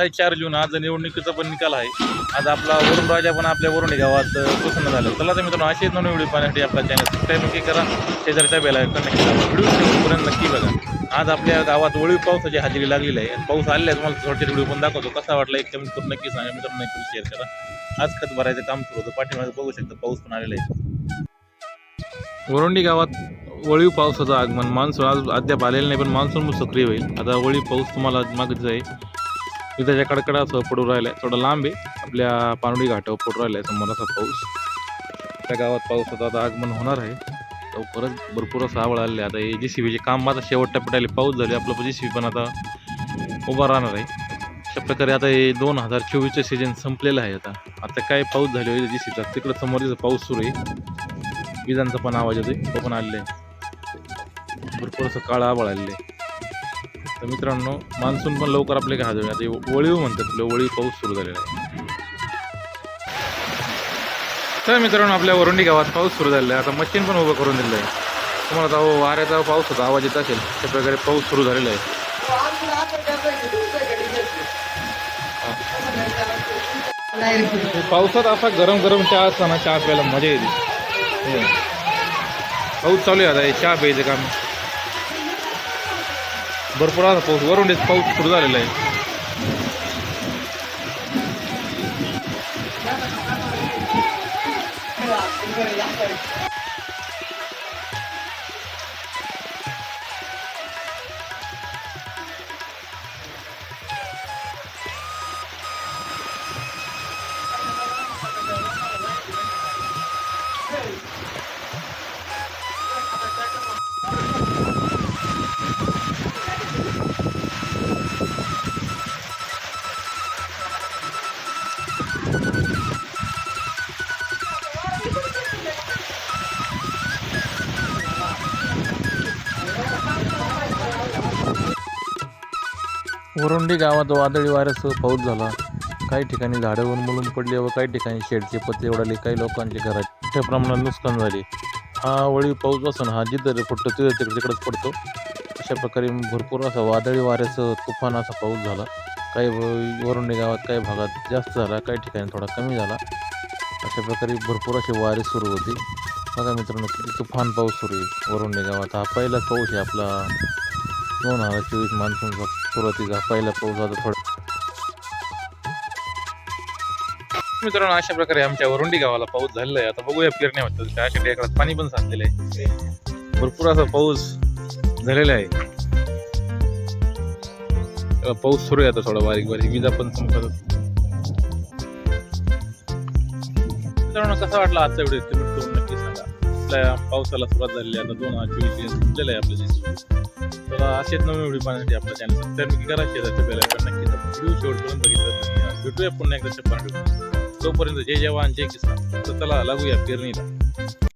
आहे चार जून. आज निवडणुकीचा पण निकाल आहे. आज आपला वरुण राजा पण आपल्या वरुणी गावात प्रसन्न झालं. चला तर मित्रांनो असेच नवीन व्हिडिओ पाहण्यासाठी आपला चॅनल सबस्क्राईब नक्की करा. शेजारच्या बेला नक्की करा व्हिडिओ शेवटपर्यंत नक्की बघा. आज आपल्या गावात वळीव पावसाची हजेरी लागलेली आहे. पाऊस आलेला आहे तुम्हाला थोडक्यात व्हिडिओ पण दाखवतो. कसा वाटला एक कमेंट करून नक्की सांगा. मित्रांनो नक्की शेअर करा. आज खत भरायचं काम सुरू होतं. पाठीमागे बघू शकता पाऊस पण आलेला आहे. वरुंडी गावात वळीव पावसाचं आगमन. मान्सून आज अद्याप आलेलं नाही पण मान्सून सक्रिय होईल. आता वळीव पाऊस तुम्हाला मागच आहे विजाच्या कडकडा असं पडू राहिलाय थोडं लांब आहे. आपल्या पानवडी घाटावर पडू राहिलाय समोर असा पाऊस. त्या गावात पावसाचं आता आगमन होणार आहे. लवकरच भरपूर असं आवड आलेलं आता हे जे सी बीचे काम आता शेवटच्या पिटाले पाऊस झाले आपलं जे सी बी पण आता उभा राहणार आहे. अशा प्रकारे आता हे दोन हजार चोवीसचं सीजन संपलेलं आहे आता. आता काय पाऊस झाले होते जे सी तिकडं समोर तिथं पाऊस सुरू आहे. विजांचा पण आवाज येतोय तो पण आलेला आहे. भरपूर असं काळं आभाळ आलेलं आहे. तर मित्रांनो मान्सून पण लवकर आपले काय हजर आता वळीव म्हणतात आपलं वळीव पाऊस सुरू झालेला आहे. तर मित्रांनो आपल्या वरुंडी गावात पाऊस सुरू झालेला आहे. आता मशीन पण उभं करून दिलेलं आहे. तुम्हाला आता हो वाऱ्याचा पाऊस होता आवाज येत असेल त्या प्रकारे पाऊस सुरू झालेला आहे. पावसात असा गरम गरम चहा असताना चहा प्यायला मजा येते. हो. पाऊस चालू आहे आता हे चहा प्यायचं काम. भरपूर आता पाऊस. वरून पाऊस सुरू झालेला आहे. वरुंडी गावात वादळी वाऱ्यासह पाऊस झाला. काही ठिकाणी झाडं उन्मळून पडली व काही ठिकाणी शेडचे पत्ते उडाले. काही लोकांचे घरात मोठ्या प्रमाणात नुकसान झाले. हा वळी पाऊस असून हा जिथं पडतो तिथं तिकडे तिकडेच पडतो. अशा प्रकारे भरपूर असा वादळी वाऱ्यासह तुफान असा पाऊस झाला. काही वरुंडी गावात काही भागात जास्त झाला काही ठिकाणी थोडा कमी झाला. अशा प्रकारे भरपूर असे वारे सुरू होते. बघा मित्रांनो किती तुफान पाऊस सुरू आहे वरुंडी गावात. हा पहिलाच पाऊस आहे आपला. दोन हजार चोवीस मान्सूनचा सुरुवातीचा पहिला पाऊस आता थोडा. मित्रांनो अशा प्रकारे आमच्या वरुंडी गावाला पाऊस झालेला आहे. आता बघूया पेरण्या होतात त्या अशा टेकडात पाणी पण सांगलेलं आहे. भरपूर असा पाऊस झालेला आहे. पाऊस सुरू आहे आता थोडा बारीक बारीक. विजा पण चमकत मित्रांनो कसा वाटला आजचा व्हिडिओ? आपल्या पावसाला सुरुवात झालेली आहे. आता दोन हजार चोवीस संपलेलं आहे आपलं तर असेच नवीन व्हिडिओ पाहण्यासाठी आपल्या चॅनल सबस्क्राईब नक्की करा शेजारच्या बेल आयकॉन नक्की व्हिडिओ शेवटपर्यंत बघितलं भेटूया. पुन्हा एकदा शब्द तोपर्यंत जय जवान जय किसान. तर चला लागूया पेरणीला.